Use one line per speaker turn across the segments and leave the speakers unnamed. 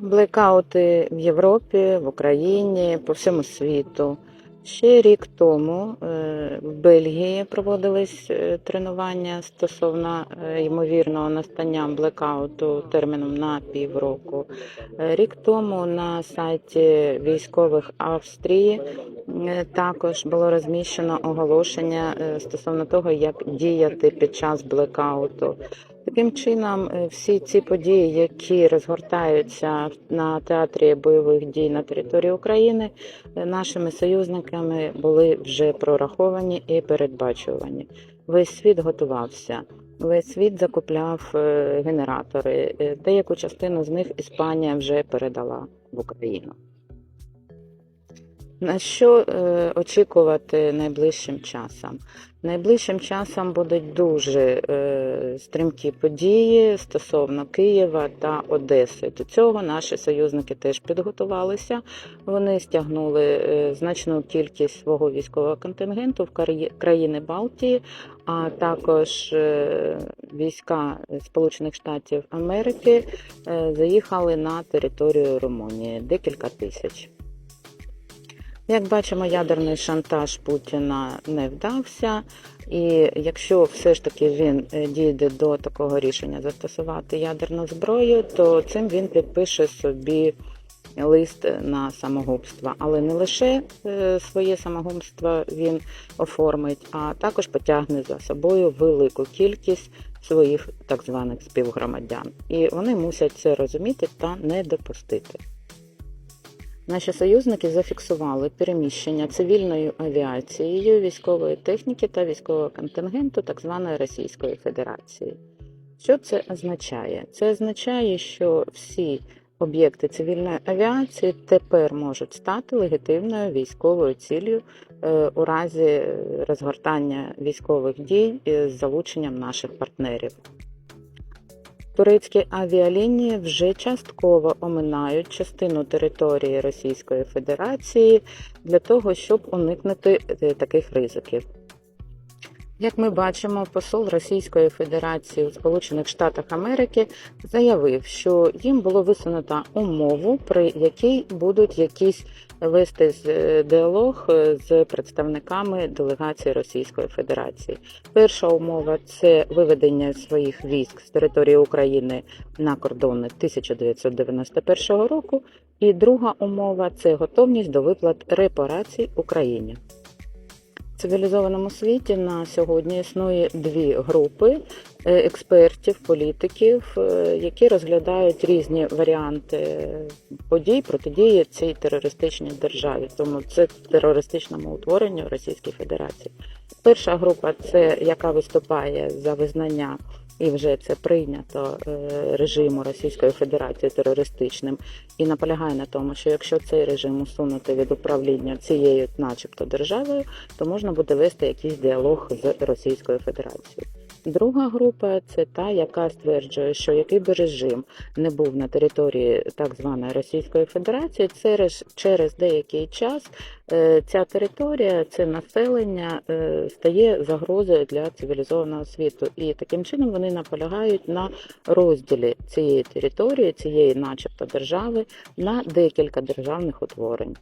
Блекаути в Європі, в Україні, по всьому світу. Ще рік тому е, в Бельгії проводились е, тренування стосовно е, ймовірного настання блекауту терміном на півроку. Рік тому на сайті військових Австрії також було розміщено оголошення стосовно того, як діяти під час блекауту. Таким чином, е, всі ці події, які розгортаються на театрі бойових дій на території України, е, нашими союзниками були вже прораховані і передбачувані. Весь світ готувався. Весь світ закупляв е, генератори. Деяку частину з них Іспанія вже передала в Україну. На що е, очікувати найближчим часом? Найближчим часом будуть дуже е, стрімкі події стосовно Києва та Одеси. До цього наші союзники теж підготувалися. Вони стягнули е, значну кількість свого військового контингенту в країни Балтії, а також е, війська Сполучених Штатів Америки е, заїхали на територію Румунії декілька тисяч. Як бачимо, ядерний шантаж Путіна не вдався, і якщо все ж таки він е, дійде до такого рішення застосувати ядерну зброю, то цим він підпише собі лист на самогубство. Але не лише е, своє самогубство він оформить, а також потягне за собою велику кількість своїх так званих співгромадян. І вони мусять це розуміти та не допустити. Наші союзники зафіксували переміщення цивільною авіацією військової техніки та військового контингенту так званої Російської Федерації. Що це означає? Це означає, що всі об'єкти цивільної авіації тепер можуть стати легітимною військовою ціллю е, у разі е, розгортання військових дій е, з залученням наших партнерів. Турецькі авіалінії вже частково оминають частину території Російської Федерації для того, щоб уникнути е, таких ризиків. Як ми бачимо, посол Російської Федерації у Сполучених Штатах Америки заявив, що їм було висунуто умову, при якій будуть якісь вести е, діалог е, з представниками делегації Російської Федерації. Перша умова це виведення своїх військ з території України на кордони 1991 року. І друга умова це готовність до виплат репарацій Україні. Цивілізованому світі на сьогодні існує дві групи е, експертів, політиків, е, які розглядають різні варіанти подій протидії цій терористичній державі, тому це терористичному утворенню Російської Федерації. Перша група це яка виступає за визнання. І вже це прийнято е, режиму Російської Федерації терористичним і наполягає на тому, що якщо цей режим усунути від управління цією, начебто, державою, то можна буде вести якийсь діалог з Російською Федерацією. Друга група це та, яка стверджує, що який би режим не був на території так званої Російської Федерації, через, через деякий час е, ця територія, це населення е, стає загрозою для цивілізованого світу. І таким чином вони наполягають на розділі цієї території, цієї, начебто, держави на декілька державних утворень.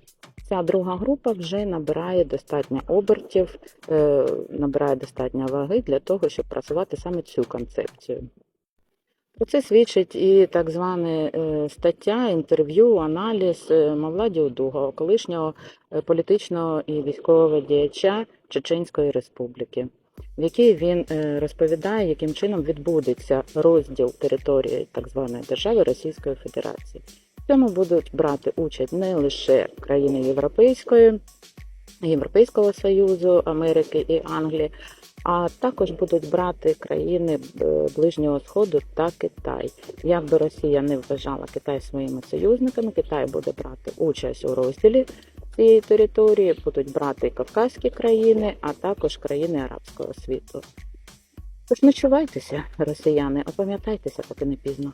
Ця друга група вже набирає достатньо обертів, е, набирає достатньо ваги для того, щоб просувати саме цю концепцію. Про це свідчить і так звана е, стаття, інтерв'ю, аналіз е, Мавла Діудуга, колишнього е, політичного і військового діяча Чеченської Республіки, в якій він розповідає, яким чином відбудеться розділ території так званої держави Російської Федерації. В цьому будуть брати участь не лише країни Європейської, Європейського Союзу, Америки і Англії, а також будуть брати країни е, Ближнього Сходу та Китай. Як би Росія не вважала Китай своїми союзниками, Китай буде брати участь у розділі цієї території, будуть брати Кавказькі країни, а також країни арабського світу. Тож не чувайтеся, росіяни, опам'ятайтеся, поки не пізно.